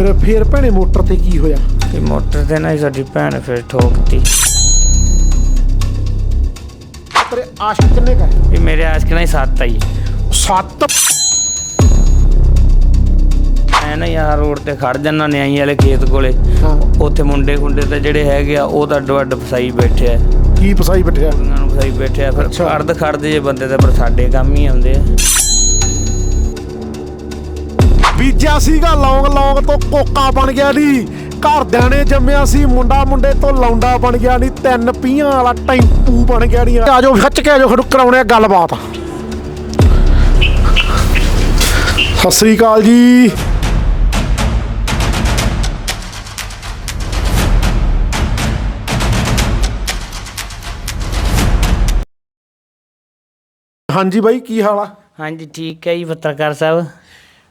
ਫਿਰ ਫਿਰ ਭੈਣੇ ਮੋਟਰ ਤੇ ਕੀ ਹੋਇਆ? ਤੇ ਮੋਟਰ ਤੇ ਨਾ ਸਾਡੀ ਭੈਣ ਫਿਰ ਠੋਕਤੀ। ਤੇਰੇ ਆਸ਼ਕ ਕਿੰਨੇ ਕਾ ਵੀ ਮੇਰੇ ਆਸ਼ਕ ਨਾਲ ਹੀ ਸੱਤ ਆਈ ਸੱਤ? ਐ ਨਾ ਯਾਰ ਰੋਡ ਤੇ ਖੜ ਜੰਨਾ ਨਿਆਈ ਵਾਲੇ ਖੇਤ ਕੋਲੇ। ਹਾਂ। ਉੱਥੇ ਮੁੰਡੇ ਕੁੰਡੇ ਤੇ ਜਿਹੜੇ ਹੈਗੇ ਆ ਉਹ ਤਾਂ ਅੱਡੋ ਅੱਡ ਫਸਾਈ ਬੈਠੇ ਆ। ਕੀ ਫਸਾਈ ਬੈਠਿਆ ਉਹਨਾਂ ਨੂੰ ਫਸਾਈ ਬੈਠੇ ਆ ਫਿਰ ਅੱਛਾ। ਖੜਦ ਖੜਦੇ ਜੇ ਬੰਦੇ ਤੇ ਪਰ ਸਾਡੇ ਕੰਮ ਹੀ ਆਉਂਦੇ ਆ। ਬੀਜਿਆ ਸੀਗਾ, ਲੌਂਗ ਲੌਂਗ ਤੋਂ ਕੋਕਾ ਬਣ ਗਿਆ ਨਹੀਂ ਘਰਦਿਆਂ ਨੇ ਜੰਮਿਆ ਸੀ, ਮੁੰਡਾ ਮੁੰਡੇ ਤੋਂ ਲੌਂਡਾ ਬਣ ਗਿਆ ਨਹੀਂ ਤਿੰਨ ਪੀਆਂ ਵਾਲਾ ਟੈਂਪੂ ਬਣ ਗਿਆ ਨਹੀਂ ਆਜੋ ਖੱਚ ਕੇ ਆਜੋ ਖੜੂ ਕਰਾਉਣੇ ਆ ਗੱਲਬਾਤ। ਸਤਿ ਸ੍ਰੀ ਅਕਾਲ ਜੀ। ਹਾਂਜੀ ਬਾਈ, ਕੀ ਹਾਲ ਆ? ਹਾਂਜੀ, ਠੀਕ ਹੈ ਜੀ, ਪੱਤਰਕਾਰ ਸਾਹਿਬ।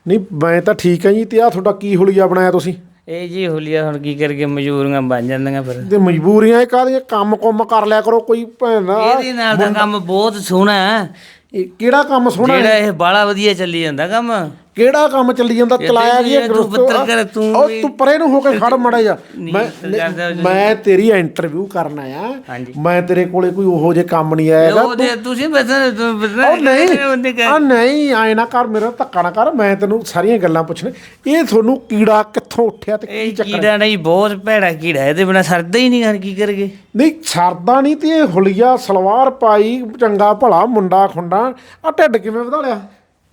ਨਹੀਂ ਮੈਂ ਤਾਂ ਠੀਕ ਹਾਂ ਜੀ ਤੇ ਆ ਤੁਹਾਡਾ ਕੀ ਹੁਲੀਆ ਬਣਾਇਆ ਤੁਸੀਂ? ਇਹ ਜੀ ਹੁਲੀਆ ਹੁਣ ਕੀ ਕਰਕੇ ਮਜ਼ਦੂਰੀਆਂ ਬਣ ਜਾਂਦੀਆਂ ਫਿਰ। ਤੇ ਮਜਬੂਰੀਆਂ ਇਹ ਕਾਹਦੀਆਂ? ਕੰਮ ਕੁੰਮ ਕਰ ਲਿਆ ਕਰੋ ਕੋਈ ਭੈਣ ਇਹਦੇ ਨਾਲ ਦਾ ਕੰਮ ਬਹੁਤ ਸੋਹਣਾ ਹੈ। ਇਹ ਕਿਹੜਾ ਕੰਮ ਸੋਹਣਾ ਜਿਹੜਾ ਇਹ ਬਾਲਾ ਵਧੀਆ ਚੱਲੀ ਜਾਂਦਾ ਕੰਮ। ਕਿਹੜਾ ਕੰਮ ਚੱਲੀ ਜਾਂਦਾ? ਚਲਾਇਆ ਗਿਆ ਤੂੰ ਉਹ ਤੂੰ ਪਰੇ ਨੂੰ ਹੋ ਕੇ ਖੜ ਮੜਾ ਜਾ ਮੈਂ ਮੈਂ ਤੇਰੀ ਇੰਟਰਵਿਊ ਕਰਨ ਆਇਆ। ਮੈਂ ਤੇਰੇ ਕੋਲੇ ਕੋਈ ਉਹੋ ਜੇ ਕੰਮ ਨਹੀਂ ਆਏਗਾ ਤੁਸੀਂ ਬਸ ਉਹ ਨਹੀਂ ਆ ਨਹੀਂ ਆਏ ਨਾ ਕਰ ਮੇਰਾ ਧੱਕਾ ਨਾ ਕਰ ਮੈਂ ਤੈਨੂੰ ਸਾਰੀਆਂ ਗੱਲਾਂ ਪੁੱਛਣ ਇਹ ਤੁਹਾਨੂੰ ਕੀੜਾ ਕਿੱਥੋਂ ਉੱਠਿਆ ਤੇ ਕੀ ਚੱਕਰ ਕੀੜਾ ਨਹੀਂ ਬਹੁਤ ਭੈੜਾ ਕੀੜਾ ਇਹਦੇ ਬਿਨਾ ਸਰਦਾ ਹੀ ਨਹੀਂ ਯਾਰ ਕੀ ਕਰਗੇ ਨਹੀਂ ਸਰਦਾ ਨਹੀਂ ਤੇ ਇਹ ਹੁਲੀਆ ਸਲਵਾਰ ਪਾਈ ਚੰਗਾ ਭਲਾ ਮੁੰਡਾ ਖੁੰਡਾ। ਆ ਢਿੱਡ ਕਿਵੇਂ ਵਧਾ ਲਿਆ?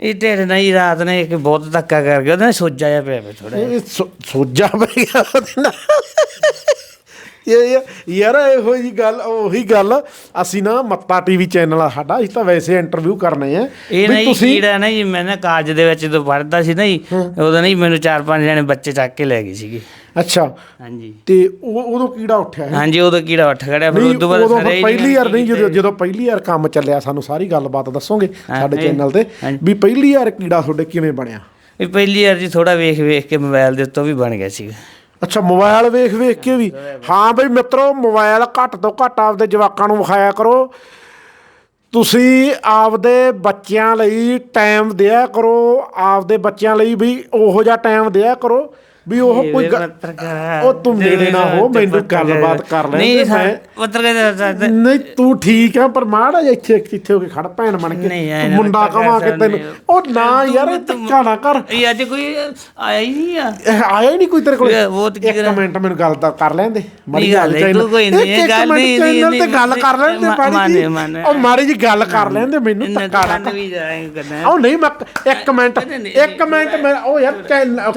ਇਹ ਢਿੱਡ ਨਹੀਂ ਰਾਤ ਨੇ ਇੱਕ ਬਹੁਤ ਧੱਕਾ ਕਰ ਗਿਆ ਉਹਦੇ ਨਾਲ ਸੋਜਾ ਜਾ ਪਿਆ ਥੋੜਾ ਇਹ ਸੋ- ਸੋਜਾ ਪੈ ਗਿਆ ਉਹਦੇ ਨਾਲ। ਇਹ ਇਹ- ਯਾਰ ਇਹੋ ਜੀ ਗੱਲ ਉਹੀ ਗੱਲ ਅਸੀਂ ਨਾ ਮੱਤਾ ਟੀਵੀ ਚੈਨਲ ਆ ਸਾਡਾ ਅਸੀਂ ਤਾਂ ਵੈਸੇ ਇੰਟਰਵਿਊ ਕਰਨੇ ਆ। ਇਹ ਨਹੀਂ ਕੀੜਾ ਨਾ ਜੀ ਮੈਂ ਨਾ ਕਾਲਜ ਦੇ ਵਿੱਚ ਜਦੋਂ ਪੜ੍ਹਦਾ ਸੀ ਨਾ ਜੀ ਉਦੋਂ ਨਹੀਂ ਮੈਨੂੰ ਚਾਰ ਪੰਜ ਜਣੇ ਬੱਚੇ ਚੱਕ ਕੇ ਲੈ ਗਏ ਸੀਗੇ। ਅੱਛਾ। ਹਾਂਜੀ। ਤੇ ਉਹ ਉਦੋਂ ਕੀੜਾ ਉੱਠਿਆ ਹੈ ਹਾਂਜੀ ਉਦੋਂ ਕੀੜਾ ਉੱਠ ਖੜਿਆ ਫਿਰ ਉਦੋਂ ਬਾਅਦ ਉਦੋਂ ਸਾਰੇ ਫਿਰ ਪਹਿਲੀ ਵਾਰ ਨਹੀਂ। ਜਦੋਂ ਜਦੋਂ ਪਹਿਲੀ ਵਾਰ ਕੰਮ ਚੱਲਿਆ ਸਾਨੂੰ ਸਾਰੀ ਗੱਲਬਾਤ ਦੱਸੋਗੇ ਸਾਡੇ ਚੈਨਲ ਤੇ। ਵੀ ਪਹਿਲੀ ਵਾਰ ਕੀੜਾ ਤੁਹਾਡੇ ਕਿਵੇਂ ਬਣਿਆ? ਵੀ ਪਹਿਲੀ ਵਾਰ ਜੀ ਥੋੜਾ ਵੇਖ ਵੇਖ ਕੇ ਮੋਬਾਈਲ ਦੇ ਉੱਤੋਂ ਵੀ ਬਣ ਗਿਆ ਸੀਗਾ ਅੱਛਾ ਮੋਬਾਈਲ ਵੇਖ ਵੇਖ ਕੇ ਵੀ? ਹਾਂ ਬਈ ਮਿੱਤਰੋ ਮੋਬਾਈਲ ਘੱਟ ਤੋਂ ਘੱਟ ਆਪਦੇ ਜਵਾਕਾਂ ਨੂੰ ਵਿਖਾਇਆ ਕਰੋ। ਤੁਸੀਂ ਆਪਦੇ ਬੱਚਿਆਂ ਲਈ ਟਾਈਮ ਦਿਆ ਕਰੋ। ਆਪਦੇ ਬੱਚਿਆਂ ਲਈ ਵੀ ਉਹੋ ਜਿਹਾ ਟਾਈਮ ਦਿਆ ਕਰੋ। ਵੀ ਉਹ ਕੋਈ ਉਹ ਤੂੰ ਨੇੜੇ ਨਾ ਹੋ ਮੈਨੂੰ ਗੱਲਬਾਤ ਕਰ ਲੈਣ ਨਹੀਂ ਮੈਂ ਪੱਤਰਕਾਰ ਨਹੀਂ ਤੂੰ ਠੀਕ ਆ ਪਰ ਮਾੜਾ ਜਿਹਾ ਇੱਥੇ ਇੱਥੇ ਹੋ ਕੇ ਖੜ ਭੈਣ ਬਣ ਕੇ। ਮੁੰਡਾ ਕਮਾ ਕੇ ਤੈਨੂੰ ਉਹ ਨਾ ਯਾਰ ਇਹ ਧੱਕਾ ਨਾ ਕਰ। ਇਹ ਅੱਜ ਕੋਈ ਆਇਆ ਹੀ ਨਹੀਂ ਆ। ਆਇਆ ਹੀ ਨਹੀਂ ਕੋਈ ਤੇਰੇ ਕੋਲ। ਇੱਕ? ਮਿੰਟ ਮੈਨੂੰ ਗੱਲ ਤਾਂ ਕਰ ਲੈਂਦੇ ਨਹੀਂ ਗੱਲ ਤੂੰ ਕੋਈ ਨਹੀਂ, ਗੱਲ ਨਹੀਂ- ਚੈਨਲ ਤੇ ਗੱਲ ਕਰ ਲੈਂਦੇ ਜੀ ਮਾਨੇ। ਉਹ ਮਾੜੀ ਜੀ ਗੱਲ ਕਰ ਲੈਂਦੇ ਮੈਨੂੰ ਧੱਕਾ ਨਾ ਉਹ ਨਹੀਂ ਮੈਂ ਇੱਕ ਮਿੰਟ ਇੱਕ ਮਿੰਟ ਮੈਂ ਉਹ ਯਾਰ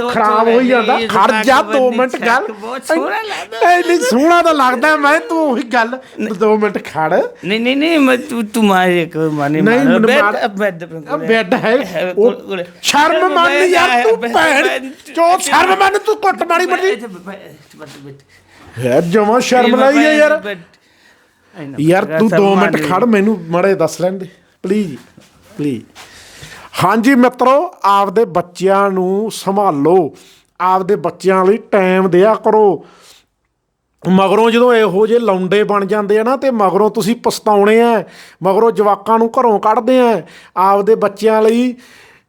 ਖਰਾਬ ਹੋਈ ਜਾਂਦਾ। ਖੜ ਜਾ ਤੂੰ 2 ਬੰਦੀ ਮਿੰਟ ਗੱਲ। ਬਹੁਤ ਸੋਹਣਾ ਲੱਗਦਾ। ਇਹ ਨਹੀਂ ਸੋਹਣਾ ਤਾਂ ਲੱਗਦਾ ਮੈਂ ਤੂੰ ਉਹੀ ਗੱਲ 2 ਮਿੰਟ ਖੜ। ਨਹੀਂ ਨਹੀਂ ਨਹੀਂ ਮੈਂ ਤੂੰ ਤੂੰ ਮਾਰ ਇੱਕ ਮਾਨੇ ਮਾਰ- ਬੈੱਡ ਬੈੱਡ ਹੈ। ਸ਼ਰਮ ਮੰਨ ਯਾਰ ਤੂੰ ਭੈਣ ਚੋ ਸ਼ਰਮ ਮੰਨ ਤੂੰ ਕੁੱਟ ਮਾਰੀ ਬੈ- ਹੈ ਜਮਾ ਸ਼ਰਮ ਲਾਈ ਹੈ ਯਾਰ। ਯਾਰ ਤੂੰ 2 ਮਿੰਟ ਖੜ ਮੈਨੂੰ ਮੜੇ ਦੱਸ ਲੈਣ ਦੇ ਪਲੀਜ਼ ਪਲੀਜ਼ ਹਾਂਜੀ ਮਿੱਤਰੋ ਆਪਦੇ ਬੱਚਿਆਂ ਨੂੰ ਸੰਭਾਲੋ। ਆਪਦੇ ਬੱਚਿਆਂ ਲਈ ਟਾਈਮ ਦਿਆ ਕਰੋ। ਮਗਰੋਂ ਜਦੋਂ ਇਹੋ ਜਿਹੇ ਲੌਂਡੇ ਬਣ ਜਾਂਦੇ ਆ ਨਾ ਤੇ ਮਗਰੋਂ ਤੁਸੀਂ ਪਛਤਾਉਣੇ ਆ ਮਗਰੋਂ ਜਵਾਕਾਂ ਨੂੰ ਘਰੋਂ ਕੱਢਦੇ ਆ। ਆਪਦੇ ਬੱਚਿਆਂ ਲਈ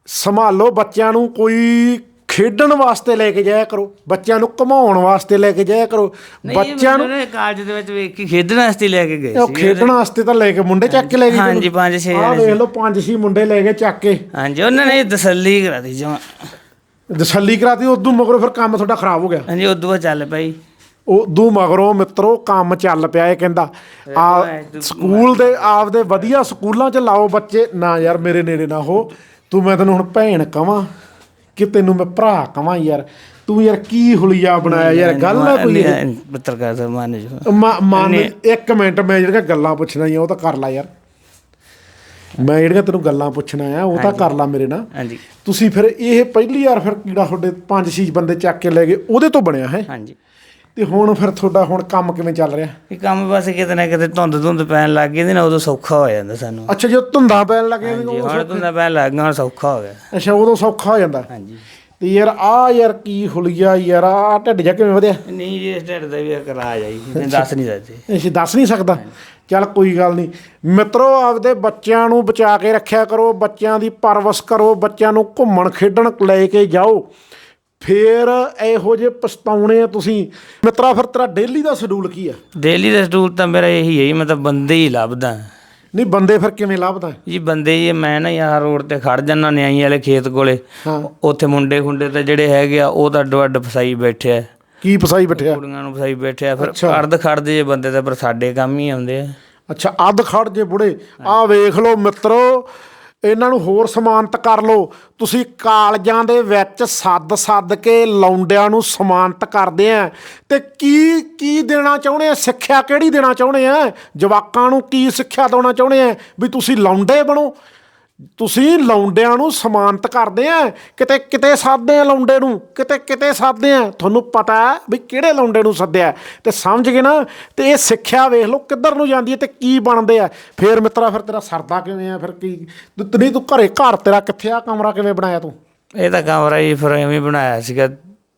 ਸੰਭਾਲੋ ਬੱਚਿਆਂ ਨੂੰ ਕੋਈ ਖੇਡਣ ਵਾਸਤੇ ਲੈ ਕੇ ਜਾਇਆ ਕਰੋ ਬੱਚਿਆਂ ਨੂੰ ਘੁਮਾਉਣ ਵਾਸਤੇ ਲੈ ਕੇ ਜਾਇਆ ਕਰੋ। ਬੱਚਿਆਂ ਨੂੰ ਕਾਲਜ ਦੇ ਵਿੱਚ ਵੇਖ ਕੇ ਖੇਡਣ ਵਾਸਤੇ ਲੈ ਕੇ ਗਏ ਉਹ ਸੀ। ਖੇਡਣ ਵਾਸਤੇ ਤਾਂ ਲੈ ਕੇ ਮੁੰਡੇ ਚੱਕ ਕੇ ਲੈ ਗਏ ਹਾਂਜੀ, ਪੰਜ ਛੇ ਜਣੇ ਵੇਖ ਲਓ ਪੰਜ ਛੇ ਮੁੰਡੇ ਲੈ ਕੇ ਚੱਕ ਕੇ। ਹਾਂਜੀ ਉਹਨਾਂ ਨੇ ਤਸੱਲੀ ਕਰਾ ਦੀ ਜਮਾ। ਦਸੱਲੀ ਕਰਾਤੀ ਉਦੋਂ ਮਗਰੋਂ ਫਿਰ ਕੰਮ ਤੁਹਾਡਾ ਖਰਾਬ ਹੋ ਗਿਆ। ਹਾਂਜੀ ਉਦੋਂ ਬਾਅਦ ਚੱਲ ਪਈ। ਉਦੋਂ ਮਗਰੋਂ ਮਿੱਤਰੋ ਕੰਮ ਚੱਲ ਪਿਆ ਇਹ ਕਹਿੰਦਾ। ਆ ਸਕੂਲ ਦੇ ਆਪਦੇ ਵਧੀਆ ਸਕੂਲਾਂ 'ਚ ਲਾਓ ਬੱਚੇ। ਨਾ ਯਾਰ ਮੇਰੇ ਨੇੜੇ ਨਾ ਹੋ। ਤੂੰ ਮੈਂ ਤੈਨੂੰ ਹੁਣ ਭੈਣ ਕਵਾਂ ਕਿ ਤੈਨੂੰ ਮੈਂ ਭਰਾ ਕਵਾਂ ਯਾਰ। ਤੂੰ ਯਾਰ ਕੀ ਹੁਲੀਆ ਬਣਾਇਆ ਯਾਰ ਗੱਲ ਆ ਕੋਈ? ਪੱਤਰਕਾਰ ਸਾਹਿਬ ਮਾਨੇ ਜੋ। ਮਾ- ਮਨ ਇੱਕ ਮਿੰਟ ਮੈਂ ਜਿਹੜੀਆਂ ਗੱਲਾਂ ਪੁੱਛਣਾ ਹੀ ਉਹ ਤਾਂ ਕਰ ਲੈ ਯਾਰ। ਮੈਂ ਜਿਹੜੀਆਂ ਤੈਨੂੰ ਗੱਲਾਂ ਪੁੱਛਣਾ ਆ ਉਹ ਤਾਂ ਕਰ ਲੈ ਮੇਰੇ ਨਾਲ। ਹਾਂਜੀ। ਤੁਸੀਂ ਫਿਰ ਇਹ ਪਹਿਲੀ ਵਾਰ ਫਿਰ ਕੀੜਾ ਤੁਹਾਡੇ ਪੰਜ ਛੇ ਬੰਦੇ ਚੱਕ ਕੇ ਲੈ ਗਏ ਉਹਦੇ ਤੋਂ ਬਣਿਆ ਹੈ? ਹਾਂਜੀ। ਤੇ ਹੁਣ ਫਿਰ ਤੁਹਾਡਾ ਹੁਣ ਕੰਮ ਕਿਵੇਂ ਚੱਲ ਰਿਹਾ? ਇਹ ਕੰਮ ਬਸ ਕਿਤੇ ਨਾ ਕਿਤੇ ਧੁੰਦ ਧੁੰਦ ਪੈਣ ਲੱਗ ਗਈ ਨਾ ਉਦੋਂ ਸੌਖਾ ਹੋ ਜਾਂਦਾ ਸਾਨੂੰ। ਅੱਛਾ ਜਦੋਂ ਧੁੰਦਾਂ ਪੈਣ ਲੱਗੇ ਜੀ ਹੁਣ ਧੁੰਦਾਂ ਪੈਣ ਲੱਗ ਗਈਆਂ ਹੁਣ ਸੌਖਾ ਹੋ ਗਿਆ। ਅੱਛਾ ਉਦੋਂ ਸੌਖਾ ਹੋ ਜਾਂਦਾ। ਹਾਂਜੀ। ਤੇ ਯਾਰ ਆ ਯਾਰ ਕੀ ਹੁਲੀਆ ਯਾਰ ਆ ਢਿੱਡ ਜਾ ਕਿਵੇਂ ਵਧਿਆ? ਨਹੀਂ ਜੀ ਇਸ ਢਿੱਡ ਦਾ ਵੀ ਇੱਕ ਰਾਜ ਆਈ ਮੈਂ ਦੱਸ ਨਹੀਂ ਸਕਦੇ। ਅਸੀਂ ਦੱਸ ਨਹੀਂ ਸਕਦਾ? ਚੱਲ ਕੋਈ ਗੱਲ ਨਹੀਂ। ਮਿੱਤਰੋ ਆਪਦੇ ਬੱਚਿਆਂ ਨੂੰ ਬਚਾ ਕੇ ਰੱਖਿਆ ਕਰੋ ਬੱਚਿਆਂ ਦੀ ਪਰਵਰਿਸ਼ ਕਰੋ ਬੱਚਿਆਂ ਨੂੰ ਘੁੰਮਣ ਖੇਡਣ ਲੈ ਕੇ ਜਾਓ। ਫੇਰ ਇਹੋ ਜੇ ਪਛਤਾਉਣੇ ਆ ਤੁਸੀਂ। ਮਿੱਤਰਾ ਫਿਰ ਤੇਰਾ ਡੇਲੀ ਦਾ ਸ਼ਡਿਊਲ ਕੀ ਆ? ਡੇਲੀ ਦਾ ਸਟੂਲ ਤਾਂ ਮੇਰਾ ਇਹੀ ਹੈ ਜੀ ਮੈਂ ਤਾਂ ਬੰਦੇ ਹੀ ਲੱਭਦਾ। ਨਹੀਂ ਬੰਦੇ ਫਿਰ ਕਿਵੇਂ ਲੱਭਦਾ? ਜੀ ਬੰਦੇ ਜੀ ਮੈਂ ਨਾ ਯਾਰ ਰੋਡ ਤੇ ਖੜ ਜਾਣਾ ਨਿਆਈ ਵਾਲੇ ਖੇਤ ਕੋਲੇ। ਉੱਥੇ ਮੁੰਡੇ ਖੁੰਡੇ ਤੇ ਜਿਹੜੇ ਹੈਗੇ ਆ ਉਹ ਤਾਂ ਅੱਡੋ ਅੱਡ ਫਸਾਈ ਬੈਠੇ ਆ ਕੀ ਫਸਾਈ ਬੈਠਿਆ? ਕੁੜੀਆਂ ਨੂੰ ਫਸਾਈ ਬੈਠੇ ਆ ਫਿਰ। ਅਰਧ ਖੜਦੇ ਜੇ ਬੰਦੇ ਤਾਂ ਪਰ ਸਾਡੇ ਕੰਮ ਹੀ ਆਉਂਦੇ ਆ। ਅੱਛਾ ਅੱਧ ਖੜ ਜੇ ਬੁੜੇ। ਆਹ ਵੇਖ ਲਓ ਮਿੱਤਰੋ ਇਹਨਾਂ ਨੂੰ ਹੋਰ ਸਮਾਨਤ ਕਰ ਲਓ। ਤੁਸੀਂ ਕਾਲਜਾਂ ਦੇ ਵਿੱਚ ਸੱਦ ਸੱਦ ਕੇ ਲੌਂਡਿਆਂ ਨੂੰ ਸਮਾਨਤ ਕਰਦੇ ਆ। ਤੇ ਕੀ ਕੀ ਦੇਣਾ ਚਾਹੁੰਦੇ ਆ? ਸਿੱਖਿਆ ਕਿਹੜੀ ਦੇਣਾ ਚਾਹੁੰਦੇ ਆ? ਜਵਾਕਾਂ ਨੂੰ ਕੀ ਸਿੱਖਿਆ ਦੇਣਾ ਚਾਹੁੰਦੇ ਆ? ਵੀ ਤੁਸੀਂ ਲੌਂਡੇ ਬਣੋ। ਤੁਸੀਂ ਲੌਂਡਿਆਂ ਨੂੰ ਸਮਾਨਤ ਕਰਦੇ ਆ। ਕਿਤੇ ਕਿਤੇ ਸਾਧਦੇ ਆ ਲੌਂਡੇ ਨੂੰ ਕਿਤੇ ਕਿਤੇ ਸਾਧਦੇ ਆ। ਤੁਹਾਨੂੰ ਪਤਾ ਹੈ ਵੀ ਕਿਹੜੇ ਲੌਂਡੇ ਨੂੰ ਸੱਦਿਆ ਤੇ ਸਮਝ ਗਏ ਨਾ ਤੇ ਇਹ ਸਿੱਖਿਆ ਵੇਖ ਲਓ ਕਿੱਧਰ ਨੂੰ ਜਾਂਦੀ ਹੈ ਤੇ ਕੀ ਬਣਦੇ ਆ। ਫੇਰ ਮਿੱਤਰਾ ਫਿਰ ਤੇਰਾ ਸਰਦਾ ਕਿਵੇਂ ਆ? ਫਿਰ ਕੀ? ਤੂੰ ਨਹੀਂ ਤੂੰ ਘਰੇ ਘਰ ਤੇਰਾ ਕਿੱਥੇ ਆ? ਕਮਰਾ ਕਿਵੇਂ ਬਣਾਇਆ ਤੂੰ? ਇਹ ਤਾਂ ਕਮਰਾ ਹੀ ਫਿਰ ਐਵੇਂ ਬਣਾਇਆ ਸੀਗਾ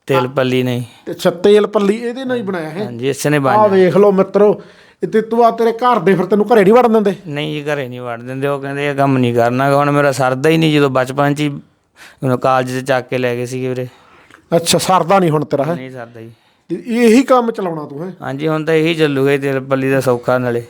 ਤੇਲ ਪੱਲੀ ਨਹੀਂ। ਤੇ ਛੱਤੇਲ ਪੱਲੀ ਇਹਦੇ ਨਾਲ ਹੀ ਬਣਾਇਆ ਹੈ। ਹਾਂਜੀ ਇਸੇ ਨੇ ਆ ਬਣ ਵੇਖ ਲਓ ਮਿੱਤਰੋ ਤੇ ਤੂੰ ਆ ਤੇਰੇ ਘਰ ਦੇ ਫਿਰ ਤੈਨੂੰ ਘਰੇ ਨਹੀਂ ਵੜਨ ਦਿੰਦੇ? ਨਹੀਂ ਜੀ ਘਰੇ ਨਹੀਂ ਵੜ ਦਿੰਦੇ। ਉਹ ਕਹਿੰਦੇ ਇਹ ਕੰਮ ਨਹੀਂ ਕਰਨਾ ਹੁਣ ਮੇਰਾ ਸਰਦਾ ਹੀ ਨਹੀਂ ਜਦੋਂ ਬਚਪਨ ਚ ਹੀ ਮੈਨੂੰ ਕਾਲਜ ਤੇ ਚੱਕ ਕੇ ਲੈ ਗਏ ਸੀਗੇ ਵੀਰੇ। ਅੱਛਾ ਸਰਦਾ ਨਹੀਂ ਹੁਣ ਤੇਰਾ ਹੈ? ਨਹੀਂ ਸਰਦਾ ਜੀ। ਇਹੀ ਕੰਮ ਚਲਾਉਣਾ ਤੂੰ ਹੈ? ਹਾਂਜੀ ਹੁਣ ਤਾਂ ਇਹੀ ਚੱਲੂਗਾ ਜੀ ਤੇਲ ਪੱਲੀ ਦਾ ਸੌਖਾ ਨਾਲੇ।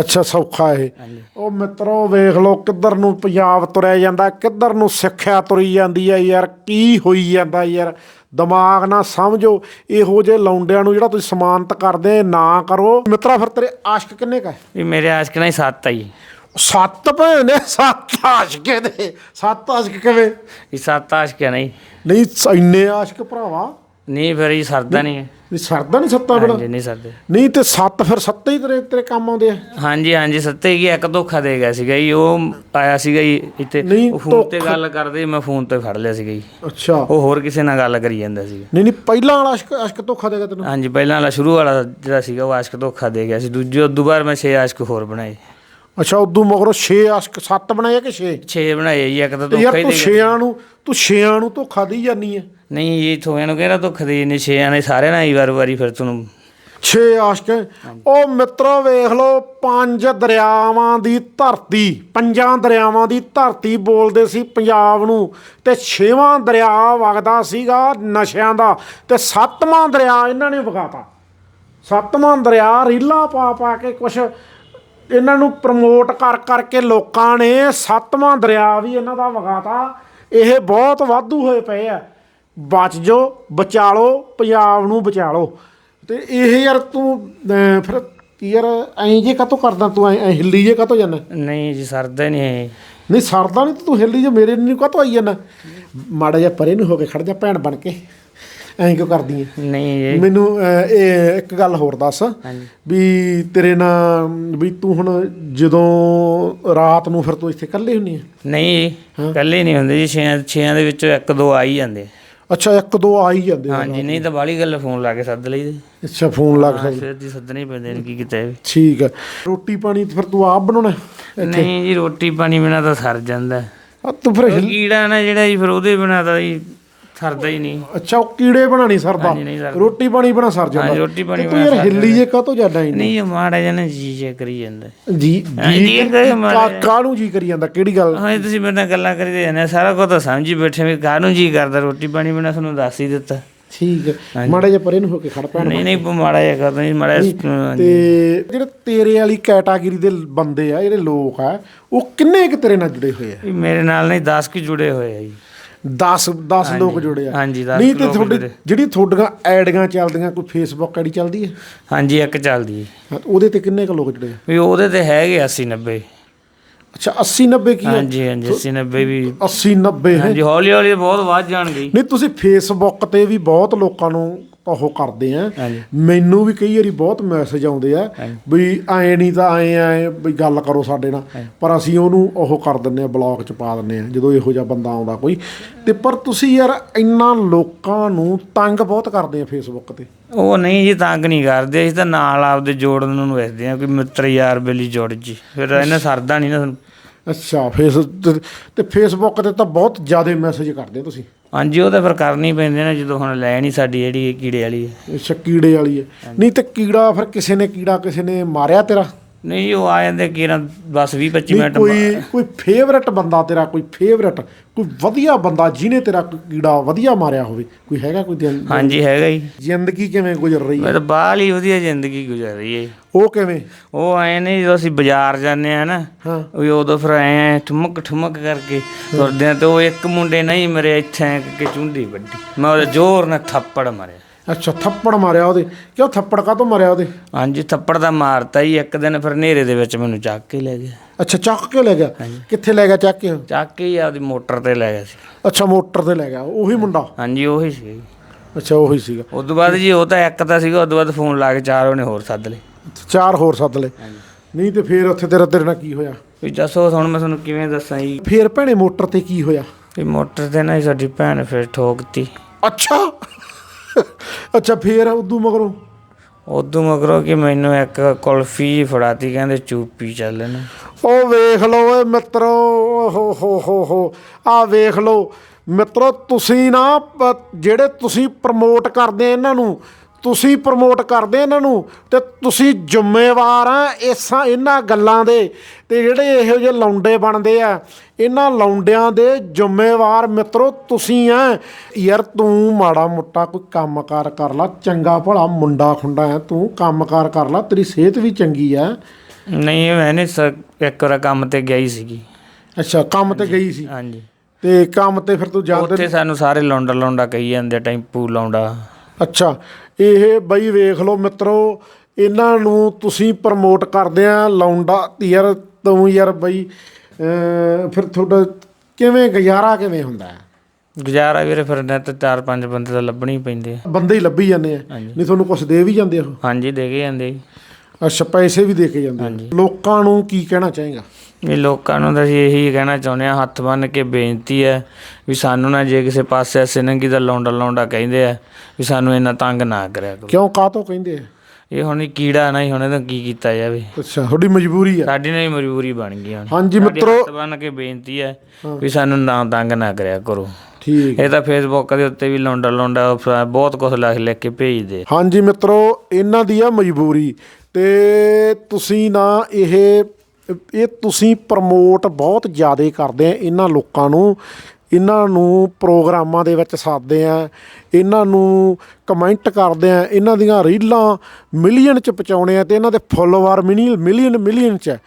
ਅੱਛਾ ਸੌਖਾ ਇਹ। ਹਾਂਜੀ। ਉਹ ਮਿੱਤਰੋ ਵੇਖ ਲਓ ਕਿੱਧਰ ਨੂੰ ਪੰਜਾਬ ਤੁਰਿਆ ਜਾਂਦਾ ਕਿੱਧਰ ਨੂੰ ਸਿੱਖਿਆ ਤੁਰੀ ਜਾਂਦੀ ਹੈ ਯਾਰ ਕੀ ਹੋਈ ਜਾਂਦਾ ਯਾਰ। ਦਿਮਾਗ ਨਾ ਸਮਝੋ ਇਹੋ ਜਿਹੇ ਲੌਂਡਿਆਂ ਨੂੰ ਜਿਹੜਾ ਤੁਸੀਂ ਸਮਾਨਤ ਕਰਦੇ ਨਾ ਕਰੋ। ਮਿੱਤਰਾ ਫਿਰ ਤੇਰੇ ਆਸ਼ਕ ਕਿੰਨੇ ਕਾ ਵੀ ਮੇਰੇ ਆਸ਼ਕ ਨਾਲ ਹੀ ਸੱਤ ਆ ਜੀ। ਸੱਤ ਭੈਣੇ ਸੱਤ ਆਸ਼ਕੇ ਦੇ ਸੱਤ ਆਸ਼ਕ ਕਿਵੇਂ? ਇਹ ਸੱਤ ਆਸ਼ਕ ਨਹੀਂ। ਨਹੀਂ ਇੰਨੇ ਆਸ਼ਕ ਭਰਾਵਾ। ਨਹੀਂ ਫਿਰ ਇਹ ਸਰਦਾ ਨਹੀਂ ਹੈ ਵੀ ਸਰਦਾ ਨਹੀਂ ਸੱਤਾਂ ਬਿਨਾ ਹਾਂਜੀ ਨਹੀਂ ਸਰਦੇ। ਨਹੀਂ ਤੇ ਸੱਤ ਫਿਰ ਸੱਤੇ ਹੀ ਤੇਰੇ ਤੇਰੇ ਕੰਮ ਆਉਂਦੇ ਆ। ਹਾਂਜੀ ਹਾਂਜੀ ਸੱਤੇ ਕੀ ਇੱਕ ਧੋਖਾ ਦੇ ਗਿਆ ਸੀਗਾ ਜੀ ਉਹ ਆਇਆ ਸੀਗਾ ਜੀ ਇੱਥੇ। ਨਹੀਂ, ਉਹ ਫੋਨ ਤੇ ਗੱਲ ਕਰਦੇ ਮੈਂ ਫੋਨ ਤੇ ਫੜ ਲਿਆ ਸੀਗਾ ਜੀ। ਅੱਛਾ। ਉਹ ਹੋਰ ਕਿਸੇ ਨਾਲ ਗੱਲ ਕਰੀ ਜਾਂਦਾ ਸੀਗਾ। ਨਹੀਂ ਨਹੀਂ ਪਹਿਲਾਂ ਵਾਲਾ ਆਸ਼ਕ ਆਸ਼ਕ ਧੋਖਾ ਦੇਗਾ ਤੈਨੂੰ? ਹਾਂਜੀ ਪਹਿਲਾਂ ਵਾਲਾ ਸ਼ੁਰੂ ਵਾਲਾ ਜਿਹੜਾ ਸੀਗਾ ਉਹ ਆਸ਼ਕ ਧੋਖਾ ਦੇ ਗਿਆ ਸੀ। ਦੂਜੇ ਉਦੋਂ ਬਾਅਦ ਮੈਂ 6 ਆਸ਼ਕ ਹੋਰ ਬਣਾਏ। ਅੱਛਾ ਉਦੋਂ ਮਗਰੋਂ 6 ਆਸ਼ਕ 7 ਬਣਾਏ ਕਿ 6 6 ਬਣਾਏ ਜੀ ਇੱਕ ਤਾਂ ਤੇ ਧੋਖਾ ਯਾਰ ਹੀ ਤੂੰ ਦੇ ਗਿਆ ਛੇਆਂ ਨੂੰ ਤੂੰ ਛੇਆਂ ਨੂੰ ਧੋਖਾ ਦੇਈ ਜਾਨੀ ਹੈ ਨਹੀਂ ਜੀ ਥੋੜਿਆਂ ਨੂੰ ਕਿਹੜਾ ਧੋਖਾ ਦੇ ਨੇ 6 ਨੇ ਸਾਰਿਆਂ ਨਾਲ ਹੀ ਵਾਰ ਵਾਰੀ ਫਿਰ ਤੁਹਾਨੂੰ ਛੇ ਆਸ਼ਕ, ਉਹ ਮਿੱਤਰੋ ਵੇਖ ਲਓ, ਪੰਜ ਦਰਿਆਵਾਂ ਦੀ ਧਰਤੀ, ਪੰਜਾਂ ਦਰਿਆਵਾਂ ਦੀ ਧਰਤੀ ਬੋਲਦੇ ਸੀ ਪੰਜਾਬ ਨੂੰ, ਤੇ ਛੇਵਾਂ ਦਰਿਆ ਵਗਦਾ ਸੀਗਾ ਨਸ਼ਿਆਂ ਦਾ, ਤੇ ਸੱਤਵਾਂ ਦਰਿਆ ਇਹਨਾਂ ਨੇ ਵਗਾਤਾ। ਸੱਤਵਾਂ ਦਰਿਆ ਰੀਲਾਂ ਪਾ ਪਾ ਕੇ ਕੁਛ ਇਹਨਾਂ ਨੂੰ ਪ੍ਰਮੋਟ ਕਰ ਕਰਕੇ ਲੋਕਾਂ ਨੇ ਸੱਤਵਾਂ ਦਰਿਆ ਵੀ ਇਹਨਾਂ ਦਾ ਵਗਾਤਾ। ਇਹ ਬਹੁਤ ਵਾਧੂ ਹੋਏ ਪਏ ਆ। ਬਚ ਜੋ ਬਚਾ ਲਓ ਪੰਜਾਬ ਨੂੰ ਬਚਾ ਲਓ ਤੇ ਇਹ ਯਾਰ ਤੂੰ ਅਹ, ਫਿਰ ਯਾਰ ਐਂ ਜੇ ਕਾਤੋਂ ਕਰਦਾ ਤੂੰ? ਐਂ ਐਂ ਹਿੱਲੀ ਜੇ ਕਾਤੋਂ ਜਾਂਦਾ? ਨਹੀਂ ਜੀ ਸਰਦਾ ਨਹੀਂ ਹੈ ਨਹੀਂ ਸਰਦਾ ਨਹੀਂ ਤੂੰ ਹਿੱਲੀ ਜੇ ਮੇਰੇ ਨਹੀਂ ਕਾਤੋਂ ਆਈ ਜਾਂਦਾ? ਮਾੜਾ ਜਿਹਾ ਪਰੇ ਨੂੰ ਹੋ ਕੇ ਖੜ ਜਾ ਭੈਣ ਬਣ ਕੇ। ਐਂ ਕਿਉਂ ਕਰਦੀ ਐ? ਨਹੀਂ ਜੀ ਮੈਨੂੰ ਅਹ, ਇਹ ਇੱਕ ਗੱਲ ਹੋਰ ਦੱਸ। ਵੀ ਤੇਰੇ ਨਾਲ ਵੀ ਤੂੰ ਹੁਣ ਜਦੋਂ ਰਾਤ ਨੂੰ ਫਿਰ ਤੂੰ ਇੱਥੇ ਇਕੱਲੇ ਹੁੰਨੀ ਆ ਨਹੀਂ ਜੀ ਇਕੱਲੇ ਨਹੀਂ ਹੁੰਦੇ ਜੀ ਛੇਆਂ ਛੇਆਂ ਦੇ ਵਿੱਚੋਂ ਇੱਕ ਦੋ ਆ ਹੀ ਜਾਂਦੇ ਅੱਛਾ ਇੱਕ ਦੋ ਆ ਹੀ ਜਾਂਦੇ ਆ। ਹਾਂਜੀ ਨਹੀਂ ਤਾਂ ਬਾਲੀ ਗੱਲ ਫੋਨ ਲਾ ਕੇ ਸੱਦ ਲਈਦੇ ਅੱਛਾ ਫੋਨ ਲੱਗ ਸਕਦਾ ਫਿਰ ਦੀ ਸੱਦਣੇ ਪੈਂਦੇ ਨੇ ਕੀ ਕੀਤਾ ਇਹ ਠੀਕ ਹੈ ਰੋਟੀ ਪਾਣੀ ਫਿਰ ਤੂੰ ਆਪ ਬਣਾਉਣਾ ਨਹੀਂ ਜੀ ਰੋਟੀ ਪਾਣੀ ਬਿਨਾ ਤਾਂ ਸਰ ਜਾਂਦਾ। ਆ ਤੂੰ ਫਿਰ ਹਿੱਲ- ਕੀੜਾ ਨਾ ਜਿਹੜਾ ਜੀ ਫਿਰ ਉਹਦੇ ਬਿਨਾ ਤਾਂ ਜੀ ਸਰਦਾ ਹੀ ਨਹੀਂ। ਅੱਛਾ ਉਹ ਕੀੜੇ ਸਰਦਾ। ਹਾਂਜੀ, ਨਹੀਂ ਸਰਦਾ। ਰੋਟੀ ਪਾਣੀ ਬਣਾ ਸਰ ਜਾਂਦਾ। ਹਾਂਜੀ, ਰੋਟੀ ਪਾਣੀ ਤੇ ਤੂੰ ਬਣਾ ਯਾਰ ਸਰ ਹਿੱਲੀ ਜੇ ਕਾਤੋਂ ਜਾਂਦਾ ਹੀ ਨਹੀਂ ਇਹ ਮਾੜਾ ਜਿਹਾ ਨਾ ਜੀ ਜੇ ਕਰੀ ਜਾਂਦਾ। ਜੀ ਹਾਂਜੀ, ਜੀ ਇਹ। ਕਾਹਨੂੰ ਜੀ ਕਰੀ ਜਾਂਦਾ? ਕਿਹੜੀ ਗੱਲ? ਹਾਂ ਇਹ ਤੁਸੀਂ ਮੇਰੇ ਨਾਲ ਗੱਲਾਂ ਕਰੀ ਜਾਂਦੇ ਸਾਰਾ ਕੁਝ ਤਾਂ ਸਮਝੀ ਬੈਠੇ ਵੀ ਕਾਹਨੂੰ ਜੀ ਕਰਦਾ? ਰੋਟੀ ਪਾਣੀ ਬਿਨਾ ਤੁਹਾਨੂੰ ਦੱਸ ਹੀ ਦਿੱਤਾ। ਠੀਕ ਹੈ। ਮਾੜੇ ਜਿਹਾ ਪਰੇ ਨੂੰ ਹੋ ਕੇ ਖੜ ਪੈਣ। ਨਹੀਂ ਨਹੀਂ ਮਾੜਾ ਜਿਹਾ ਕਰਦਾ ਨਹੀਂ ਮਾੜਾ ਜਿਹਾ, ਤੇ ਜਿਹੜੇ ਤੇਰੇ ਵਾਲੀ ਕੈਟਾਗਰੀ ਦੇ ਬੰਦੇ ਆ ਜਿਹੜੇ ਲੋਕ ਆ ਉਹ ਕਿੰਨੇ ਕੁ ਤੇਰੇ ਨਾਲ ਜੁੜੇ ਹੋਏ ਆ? ਵੀ ਮੇਰੇ ਨਾਲ ਨਹੀਂ 10 ਕੀ ਜੁੜੇ ਹੋਏ ਆ ਜੀ। 10 10 ਲੋਕ ਜੁੜੇ ਆ। ਹਾਂਜੀ 10 ਨਹੀਂ ਤੇ ਲੋਕ ਤੁਹਾਡੀ ਜੁੜੇ। ਜਿਹੜੀ ਤੁਹਾਡੀਆਂ ਐਡੀਆਂ ਚੱਲਦੀਆਂ ਕੋਈ ਫੇਸਬੁੱਕ ਆਈਡੀ ਚੱਲਦੀ ਹੈ? ਹਾਂਜੀ ਇੱਕ ਚੱਲਦੀ ਹੈ। ਹਾਂ, ਉਹਦੇ ਤੇ ਕਿੰਨੇ ਕੁ ਲੋਕ ਜੁੜੇ ਆ? ਵੀ ਉਹਦੇ ਤੇ ਹੈਗੇ 80 90 ਅੱਛਾ 80 90 ਕੀ ਹੈ ਹਾਂਜੀ ਹਾਂਜੀ 80 90 ਵੀ। 80 90 ਹੈ? ਹਾਂਜੀ ਹੌਲੀ ਹੌਲੀ ਬਹੁਤ ਵੱਧ ਜਾਣਗੇ। ਨਹੀਂ ਤੁਸੀਂ ਫੇਸਬੁੱਕ ਤੇ ਵੀ ਬਹੁਤ ਲੋਕਾਂ ਨੂੰ ਉਹ ਕਰਦੇ ਆ। ਮੈਨੂੰ ਵੀ ਕਈ ਵਾਰੀ ਬਹੁਤ ਮੈਸੇਜ ਆਉਂਦੇ ਆ ਵੀ ਐ ਨਹੀਂ ਤਾਂ ਐ ਐ ਵੀ ਗੱਲ ਕਰੋ ਸਾਡੇ ਨਾਲ। ਪਰ ਅਸੀਂ ਉਹਨੂੰ ਉਹ ਕਰ ਦਿੰਨੇ ਆ ਬਲੌਕ ਚ ਪਾ ਦਿੰਨੇ ਆ ਜਦੋਂ ਇਹੋ ਜਿਹਾ ਬੰਦਾ ਆਉਂਦਾ ਕੋਈ। ਤੇ ਪਰ ਤੁਸੀਂ ਯਾਰ ਇੰਨਾ ਲੋਕਾਂ ਨੂੰ ਤੰਗ ਬਹੁਤ ਕਰਦੇ ਆ ਫੇਸਬੁੱਕ ਤੇ। ਉਹ ਨਹੀਂ ਜੀ ਤੰਗ ਨਹੀਂ ਕਰਦੇ। ਅਸੀਂ ਤਾਂ ਨਾਲ ਆਪਦੇ ਜੋੜਨ ਨੂੰ ਵੇਖਦੇ ਆ ਕਿ ਮਿੱਤਰ ਯਾਰ ਬੇਲੀ ਜੋੜ ਜੀ। ਫਿਰ ਇਹਨੇ ਸਰਦਾ ਨਹੀਂ ਨਾ। ਅੱਛਾ ਫੇਸ ਤੇ- ਫੇਸਬੁੱਕ ਤੇ ਤਾਂ ਬਹੁਤ ਜ਼ਿਆਦਾ ਮੈਸੇਜ ਕਰਦੇ ਤੁਸੀਂ। ਹਾਂਜੀ ਉਹ ਤਾਂ ਫਿਰ ਕਰਨੀ ਪੈਂਦੇ ਨੇ ਜਦੋਂ ਹੁਣ ਲੈ ਨਹੀਂ ਸਾਡੀ ਜਿਹੜੀ ਇਹ ਕੀੜੇ ਵਾਲੀ ਹੈ। ਅੱਛਾ ਕੀੜੇ ਵਾਲੀ ਹੈ। ਨਹੀਂ ਤੇ ਕੀੜਾ ਫਿਰ ਕਿਸੇ ਨੇ ਕੀੜਾ ਕਿਸੇ ਨੇ ਮਾਰਿਆ ਤੇਰਾ? ਨਹੀਂ ਉਹ ਆ ਜਾਂਦੇ ਕਿ ਨਾ ਬਸ 20 25 ਨਹੀਂ ਮਿੰਟ ਕੋਈ ਕੋਈ ਫੇਵਰਟ ਬੰਦਾ ਤੇਰਾ ਕੋਈ ਫੇਵਰਟ ਕੋਈ ਵਧੀਆ ਬੰਦਾ ਜਿਹਨੇ ਤੇਰਾ ਕੀੜਾ ਵਧੀਆ ਮਾਰਿਆ ਹੋਵੇ ਕੋਈ ਹੈਗਾ ਕੋਈ ਹਾਂਜੀ ਹੈਗਾ ਜੀ। ਜ਼ਿੰਦਗੀ ਕਿਵੇਂ ਗੁਜ਼ਰ ਰਹੀ ਹੈ? ਮੈਂ ਤਾਂ ਬਾਹਲੀ ਹੀ ਵਧੀਆ ਜ਼ਿੰਦਗੀ ਗੁਜ਼ਰ ਰਹੀ ਹੈ। ਉਹ ਕਿਵੇਂ? ਉਹ ਆਏ ਨੇ ਜਦੋਂ ਅਸੀਂ ਬਾਜ਼ਾਰ ਜਾਂਦੇ ਆ ਨਾ ਉਹ ਉਦੋਂ ਫਿਰ ਐ ਠੁਮਕ ਠੁਮਕ ਕਰਕੇ ਤੁਰਦੇ ਆ ਤੇ ਉਹ ਇੱਕ ਮੁੰਡੇ ਨਹੀਂ ਮਰੇ ਇੱਥੇ ਕਿ ਚੁੰਡੀ ਵੱਡੀ ਮੈਂ ਉਹਦੇ ਜ਼ੋਰ ਨਾਲ ਥੱਪੜ ਮਾਰਿਆ। ਅੱਛਾ ਥੱਪੜ ਮਾਰਿਆ ਉਹਦੇ। ਕਿਉਂ ਥੱਪੜ ਕਾਹਤੋਂ ਮਾਰਿਆ ਉਹਦੇ? ਹਾਂਜੀ ਥੱਪੜ ਦਾ ਮਾਰਤਾ ਹੀ ਇੱਕ ਦਿਨ ਫਿਰ ਹਨੇਰੇ ਦੇ ਵਿੱਚ ਮੈਨੂੰ ਚੱਕ ਕੇ ਲੈ ਗਿਆ। ਅੱਛਾ ਚੱਕ ਕੇ ਲੈ ਗਿਆ? ਕਿੱਥੇ ਲੈ ਗਿਆ ਚੱਕ ਕੇ? ਚੱਕ ਕੇ ਹੀ ਆਪਦੀ ਮੋਟਰ ਤੇ ਲੈ ਗਿਆ ਸੀ। ਅੱਛਾ ਮੋਟਰ ਤੇ ਲੈ ਗਿਆ। ਉਹੀ ਮੁੰਡਾ? ਹਾਂਜੀ ਉਹੀ ਸੀ। ਅੱਛਾ ਉਹੀ ਸੀਗਾ। ਉਸ ਤੋਂ ਬਾਅਦ ਜੀ ਉਹ ਤਾਂ ਇੱਕ ਤਾਂ ਸੀਗਾ ਉਸ ਤੋਂ ਬਾਅਦ ਫੋਨ ਲਾ ਕੇ ਚਾਰ ਉਹਨੇ ਹੋਰ ਸੱਦ ਲਏ। ਚਾਰ ਹੋਰ ਸੱਦ ਲਏ। ਨਹੀਂ ਤੇ ਫੇਰ ਉੱਥੇ ਤੇਰਾ ਤੇਰੇ ਨਾਲ ਕੀ ਹੋਇਆ? ਵੀ ਦੱਸੋ ਹੁਣ ਮੈਂ ਤੁਹਾਨੂੰ ਕਿਵੇਂ ਦੱਸਾਂ ਜੀ? ਫੇਰ ਭੈਣੇ ਮੋਟਰ ਤੇ ਕੀ ਹੋਇਆ? ਵੀ ਮੋਟਰ ਤੇ ਨਾ ਸਾਡੀ ਭੈਣ ਫਿਰ ਠੋਕਤੀ। ਅੱਛਾ। ਅੱਛਾ ਫੇਰ ਉਦੋਂ ਮਗਰੋਂ? ਉਦੋਂ ਮਗਰੋਂ ਕਿ ਮੈਨੂੰ ਇੱਕ ਕੁਲਫੀ ਫੜਾਤੀ ਕਹਿੰਦੇ ਚੂਪੀ ਚੱਲ ਨਾ ਉਹ ਵੇਖ ਲਓ ਓਏ ਮਿੱਤਰੋ ਹੋ ਹੋ ਹੋ ਹੋ। ਆ ਵੇਖ ਲਓ ਮਿੱਤਰੋ ਤੁਸੀਂ ਨਾ ਜਿਹੜੇ ਤੁਸੀਂ ਪ੍ਰਮੋਟ ਕਰਦੇ ਇਹਨਾਂ ਨੂੰ ਤੁਸੀਂ ਪ੍ਰਮੋਟ ਕਰਦੇ ਇਹਨਾਂ ਨੂੰ ਤੇ ਤੁਸੀਂ ਜ਼ਿੰਮੇਵਾਰ ਆ ਇਸਾਂ ਇਹਨਾਂ ਗੱਲਾਂ ਦੇ ਤੇ ਜਿਹੜੇ ਇਹੋ ਜਿਹੇ ਲੌਂਡੇ ਬਣਦੇ ਆ ਇਹਨਾਂ ਲੌਂਡਿਆਂ ਦੇ ਜ਼ਿੰਮੇਵਾਰ ਮਿੱਤਰੋ ਤੁਸੀਂ ਆ ਯਾਰ ਤੂੰ ਮਾੜਾ ਮੋਟਾ ਕੋਈ ਕੰਮਕਾਰ ਕਰ ਲਾ ਚੰਗਾ ਭਲਾ ਮੁੰਡਾ ਖੁੰਡਾ ਆ ਤੂੰ ਕੰਮਕਾਰ ਕਰ ਲਾ ਤੇਰੀ ਸਿਹਤ ਵੀ ਚੰਗੀ ਆ ਨਹੀਂ ਮੈਂ ਨਹੀਂ ਸ- ਇੱਕ ਵਾਰ ਕੰਮ ਤੇ ਗਈ ਸੀਗੀ। ਅੱਛਾ ਕੰਮ ਤੇ ਗਈ ਸੀ? ਹਾਂਜੀ। ਤੇ ਕੰਮ ਤੇ ਫਿਰ ਤੂੰ ਜਾਂਦੇ ਉੱਥੇ ਸਾਨੂੰ ਸਾਰੇ ਲੌਂਡਾ ਲੌਂਡਾ ਕਹੀ ਜਾਂਦੇ ਟੈਂਪੂ ਲੌਂਡਾ। ਅੱਛਾ ਇਹ ਬਈ ਵੇਖ ਲਓ ਮਿੱਤਰੋ ਇਹਨਾਂ ਨੂੰ ਤੁਸੀਂ ਪ੍ਰਮੋਟ ਕਰਦੇ ਆ ਲੌਂਡਾ ਯਾਰ ਤੂੰ ਯਾਰ ਬਈ ਫਿਰ ਤੁਹਾਡਾ ਕਿਵੇਂ ਗੁਜ਼ਾਰਾ ਕਿਵੇਂ ਹੁੰਦਾ ਹੈ? ਗੁਜ਼ਾਰਾ ਵੀਰੇ ਫਿਰ ਨੈਟ ਚਾਰ ਪੰਜ ਬੰਦੇ ਤਾਂ ਲੱਭਣੇ ਹੀ ਪੈਂਦੇ ਆ ਬੰਦੇ ਹੀ ਲੱਭੀ ਜਾਂਦੇ ਆ ਹਾਂਜੀ। ਨਹੀਂ ਤੁਹਾਨੂੰ ਕੁਝ ਦੇ ਵੀ ਜਾਂਦੇ ਉਹ ਹਾਂਜੀ ਦੇ ਕੇ ਜਾਂਦੇ ਜੀ। ਅੱਛਾ ਪੈਸੇ ਵੀ ਦੇ ਕੇ ਜਾਂਦੇ ਆ। ਲੋਕਾਂ ਨੂੰ ਕੀ ਕਹਿਣਾ ਚਾਹੇਗਾ ਵੀ ਲੋਕਾਂ ਨੂੰ ਤਾਂ ਅਸੀਂ ਇਹੀ ਕਹਿਣਾ ਚਾਹੁੰਦੇ ਆ ਹੱਥ ਬੰਨ ਕੇ ਬੇਨਤੀ ਹੈ ਵੀ ਸਾਨੂੰ ਨਾ ਜੇ ਕਿਸੇ ਪਾਸੇ ਸਿਨੰਗੀ ਦਾ ਲੌਂਡਾ ਲੌਂਡਾ ਕਹਿੰਦੇ ਆ ਵੀ ਸਾਨੂੰ ਇੰਨਾ ਤੰਗ ਨਾ ਕਰਿਆ ਕਰੋ ਕਿਉਂ ਕਾਹਤੋਂ ਕਹਿੰਦੇ ਆ ਇਹ ਹੁਣ ਇਹ ਕੀੜਾ ਨਾ ਹੀ ਹੁਣ ਇਹਦਾ ਕੀ ਕੀਤਾ ਜਾਵੇ। ਅੱਛਾ ਤੁਹਾਡੀ ਮਜਬੂਰੀ ਆ? ਸਾਡੀ ਨਾਲ ਹੀ ਮਜਬੂਰੀ ਬਣ ਗਈ ਹੁਣ। ਹਾਂਜੀ ਸਾਡੀ ਮਿੱਤਰੋ ਹੱਥ ਬੰਨ ਕੇ ਬੇਨਤੀ ਹੈ ਵੀ ਸਾਨੂੰ ਨਾ ਤੰਗ ਨਾ ਕਰਿਆ ਕਰੋ। ਠੀਕ ਇਹ ਤਾਂ ਫੇਸਬੁੱਕ ਦੇ ਉੱਤੇ ਵੀ ਲੌਂਡਾ ਲੌਂਡਾ ਬਹੁਤ ਕੁਝ ਲਿਖ ਲਿਖ ਕੇ ਭੇਜਦੇ ਹਾਂਜੀ ਮਿੱਤਰੋ ਇਹਨਾਂ ਦੀ ਆ ਮਜਬੂਰੀ ਤੇ ਤੁਸੀਂ ਨਾ ਇਹ ਇਹ ਤੁਸੀਂ ਪ੍ਰਮੋਟ ਬਹੁਤ ਜ਼ਿਆਦਾ ਕਰਦੇ ਆ ਇਹਨਾਂ ਲੋਕਾਂ ਨੂੰ। ਇਹਨਾਂ ਨੂੰ ਪ੍ਰੋਗਰਾਮਾਂ ਦੇ ਵਿੱਚ ਸਾਦਦੇ ਆ, ਇਹਨਾਂ ਨੂੰ ਕਮੈਂਟ ਕਰਦੇ ਆ, ਇਹਨਾਂ ਦੀਆਂ ਰੀਲਾਂ ਮਿਲੀਅਨ ਚ ਪਹੁੰਚਾਉਣੇ ਆ ਤੇ ਇਹਨਾਂ ਦੇ ਫੋਲੋਵਰ ਮਿਲੀਅਨ ਮਿਲੀਅਨ ਮਿਲੀਅਨ ਚ। ਹੈ।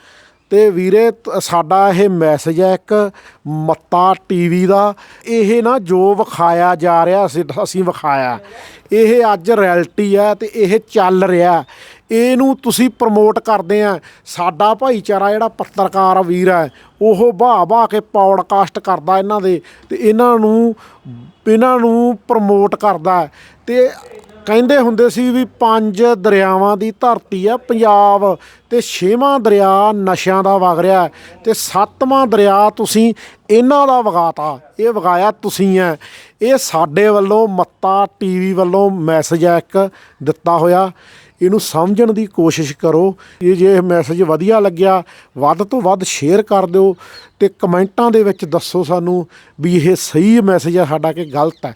ਤੇ ਵੀਰੇ ਸਾਡਾ ਇਹ ਮੈਸੇਜ ਹੈ ਇੱਕ ਮੱਤਾ ਟੀਵੀ ਦਾ। ਇਹ ਨਾ ਜੋ ਵਿਖਾਇਆ ਜਾ ਰਿਹਾ, ਅਸੀਂ ਅਸੀਂ ਵਿਖਾਇਆ। ਇਹ ਅੱਜ ਰਿਐਲਿਟੀ ਹੈ ਤੇ ਇਹ ਚੱਲ ਰਿਹਾ। ਇਹਨੂੰ ਤੁਸੀਂ ਪ੍ਰਮੋਟ ਕਰਦੇ ਆ। ਸਾਡਾ ਭਾਈਚਾਰਾ ਜਿਹੜਾ ਪੱਤਰਕਾਰ ਵੀਰ ਹੈ, ਉਹ ਬਾਹ ਬਾਹ ਕੇ ਪੌਡਕਾਸਟ ਕਰਦਾ ਇਹਨਾਂ ਦੇ ਤੇ ਇਹਨਾਂ ਨੂੰ ਇਹਨਾਂ ਨੂੰ ਪ੍ਰਮੋਟ ਕਰਦਾ ਹੈ। ਤੇ ਕਹਿੰਦੇ ਹੁੰਦੇ ਸੀ ਵੀ ਪੰਜ ਦਰਿਆਵਾਂ ਦੀ ਧਰਤੀ ਆ ਪੰਜਾਬ ਤੇ ਛੇਵਾਂ ਦਰਿਆ ਨਸ਼ਿਆਂ ਦਾ ਵਗ ਰਿਹਾ ਹੈ ਤੇ ਸੱਤਵਾਂ ਦਰਿਆ ਤੁਸੀਂ ਇਹਨਾਂ ਦਾ ਵਗਾਤਾ, ਇਹ ਵਗਾਇਆ ਤੁਸੀਂ ਆ ਇਹ ਸਾਡੇ ਵੱਲੋਂ ਮੱਤਾ ਟੀਵੀ ਵੱਲੋਂ ਮੈਸੇਜ ਆ ਇੱਕ ਦਿੱਤਾ ਹੋਇਆ। ਇਹਨੂੰ ਸਮਝਣ ਦੀ ਕੋਸ਼ਿਸ਼ ਕਰੋ। ਇਹ ਜੇ ਇਹ ਮੈਸੇਜ ਵਧੀਆ ਲੱਗਿਆ, ਵੱਧ ਤੋਂ ਵੱਧ ਸ਼ੇਅਰ ਕਰ ਦਿਓ ਤੇ ਕਮੈਂਟਾਂ ਦੇ ਵਿੱਚ ਦੱਸੋ ਸਾਨੂੰ ਵੀ ਇਹ ਸਹੀ ਮੈਸੇਜ ਆ, ਸਾਡਾ ਕਿ ਗਲਤ ਹੈ